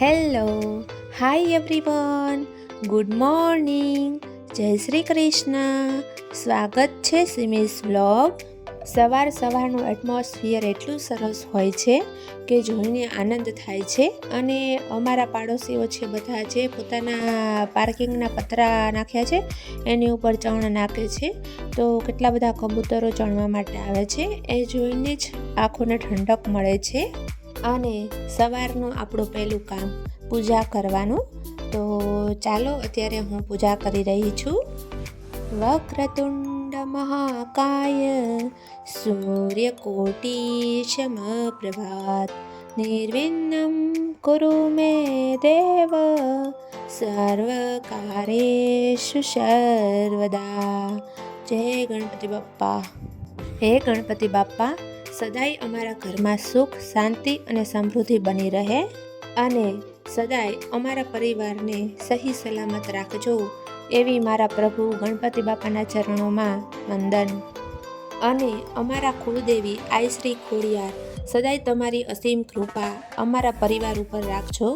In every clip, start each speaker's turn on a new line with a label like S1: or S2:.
S1: Hello, hi everyone, good morning, જય શ્રી કૃષ્ણ. સ્વાગત છે સિમિસ વ્લોગ સવાર સવારનું એટમોસ્ફિયર એટલું સરસ હોય છે કે જોઈને આનંદ થાય છે અને અમારા પાડોશીઓ છે બધા જે પોતાના પાર્કિંગના પતરા નાખ્યા છે, એની ઉપર ચણ નાખે છે. તો કેટલા બધા કબૂતરો ચણવા માટે આવે છે, એ જોઈને જ આંખોને ઠંડક મળે છે. અને સવારનું આપણું પહેલું કામ પૂજા કરવાનું. તો ચાલો, અત્યારે હું પૂજા કરી રહી છું. વક્રતુંડ મહાકાય સૂર્યકોટિ સમપ્રભાત નિર્વિન્નમ કુરુ મે દેવ સર્વકારેશુ સર્વદા. જય ગણપતિ બાપ્પા. હે ગણપતિ બાપ્પા. સદાય અમારા ઘરમાં સુખ, શાંતિ અને સમૃદ્ધિ બની રહે અને સદાય અમારા પરિવારને સહી સલામત રાખજો એવી મારા પ્રભુ ગણપતિ બાપાના ચરણોમાં વંદન. અને અમારા કુળદેવી આઈ શ્રી ખોડિયાર, સદાય તમારી અસીમ કૃપા અમારા પરિવાર ઉપર રાખજો.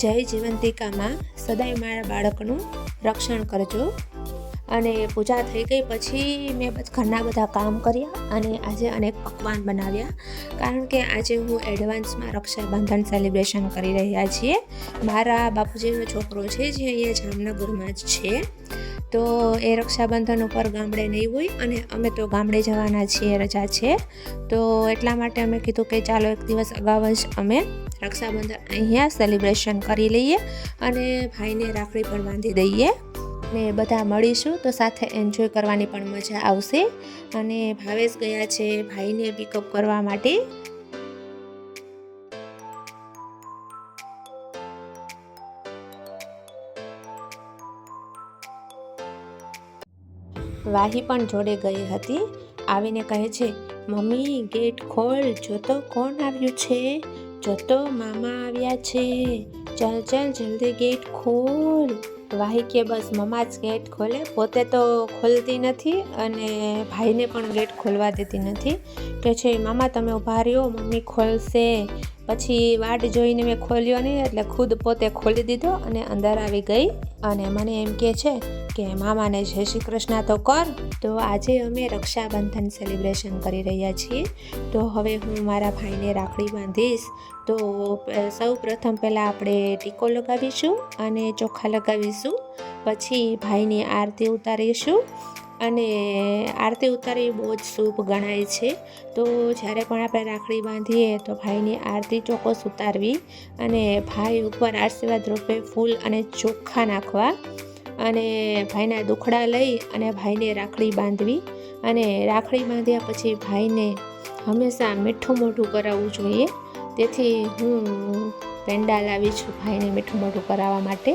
S1: જય જીવંતિકામાં સદાય મારા બાળકનું રક્ષણ કરજો. અને પૂજા થઈ ગઈ પછી મેં ઘરના બધા કામ કર્યા અને આજે અનેક પકવાન બનાવ્યા. કારણ કે આજે હું એડવાન્સમાં રક્ષાબંધન સેલિબ્રેશન કરી રહ્યા છીએ. મારા બાપુજીનો છોકરો છે, જે અહીંયા જામનગરમાં જ છે. તો એ રક્ષાબંધન ઉપર ગામડે નહીં હોય અને અમે તો ગામડે જવાના છીએ, રજા છે. તો એટલા માટે અમે કીધું કે ચાલો એક દિવસ અગાઉ જ અમે રક્ષાબંધન અહીંયા સેલિબ્રેશન કરી લઈએ અને ભાઈને રાખડી પણ બાંધી દઈએ. ને બધા મળીશું. તો સાથે એન્જોય કરવાની પણ મજા આવશે. અને ભાવેશ ગયા છે ભાઈને પિકઅપ કરવા માટે. વાહી પણ જોડે ગઈ હતી. આવીને કહે છે, મમ્મી ગેટ ખોલ. જોતો કોણ આવ્યું છે? જોતો મામા આવ્યા છે. ચાલ ચાલ, જલ્દી ગેટ ખોલ. વાહી કે બસ મમા જ ગેટ ખોલે. પોતે તો ખોલતી નથી અને ભાઈને પણ ગેટ ખોલવા દેતી નથી. કે છે, મામા, તમે ઊભા રહ્યો, મમ્મી ખોલશે. પછી વાટ જોઈને મેં ખોલ્યો નહીં, એટલે ખુદ પોતે ખોલી દીધો અને અંદર આવી ગઈ અને મને એમ કહે છે કે મામાને જય શ્રી કૃષ્ણ, તો કર. તો આજે અમે રક્ષાબંધન સેલિબ્રેશન કરી રહ્યા છીએ. તો હવે હું મારા ભાઈને રાખડી બાંધીશ. તો સૌ પ્રથમ પહેલાં આપણે ટીકો લગાવીશું અને ચોખા લગાવીશું. પછી ભાઈની આરતી ઉતારીશું. અને આરતી ઉતારવી બહુ જ શુભ ગણાય છે. તો જ્યારે પણ આપણે રાખડી બાંધીએ તો ભાઈની આરતી ચોક્કસ ઉતારવી અને ભાઈ ઉપર આશીર્વાદ રૂપે ફૂલ અને ચોખ્ખા નાખવા. અને ભાઈના દુખડા લઈ અને ભાઈને રાખડી બાંધવી. અને રાખડી બાંધ્યા પછી ભાઈને હંમેશા મીઠું મોઢું કરાવવું જોઈએ. તેથી હું પેંડા લાવી છું ભાઈને મીઠું મોઢું કરાવવા માટે.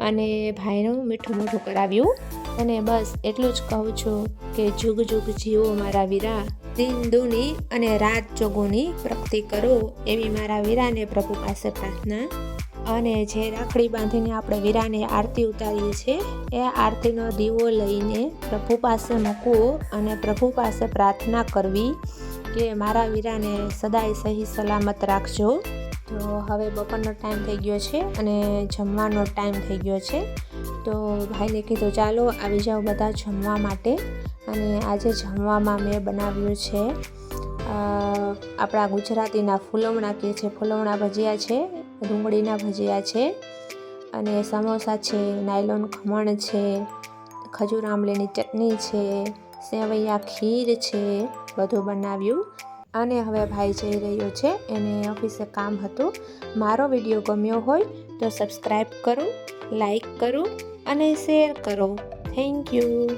S1: અને ભાઈનું મીઠું મોઢું કરાવ્યું. અને બસ એટલું જ કહું છું કે જુગ જુગ જીવો મારા વીરા. દિન દુની અને રાત જોગોની પ્રગતિ કરો એવી મારા વીરાને પ્રભુ પાસે પ્રાર્થના. અને જે રાખડી બાંધીને આપણે વીરાને આરતી ઉતારીએ છીએ, એ આરતીનો દીવો લઈને પ્રભુ પાસે મૂકવો અને પ્રભુ પાસે પ્રાર્થના કરવી કે મારા વીરાને સદાય સહી સલામત રાખજો. તો હવે બપોરનો ટાઈમ થઈ ગયો છે અને જમવાનો ટાઈમ થઈ ગયો છે. તો ભાઈને કીધું, ચાલો, આવી જાઓ બધા જમવા માટે. અને આજે જમવામાં મેં બનાવ્યું છે આપણા ગુજરાતીના ફૂલવણા કે છે ફૂલવણા ભજીયા છે, ડુંગળીના ભજીયા છે અને સમોસા છે, નાયલોન ખમણ છે, ખજૂર આંબલીની ચટણી છે, સેવૈયા ખીર છે, બધું બનાવ્યું. અને હવે ભાઈ જઈ રહ્યો છે, એને ઓફિસે કામ હતું. મારો વીડિયો ગમ્યો હોય તો સબસ્ક્રાઈબ કરો, લાઈક કરો અને શેર કરો. Thank you.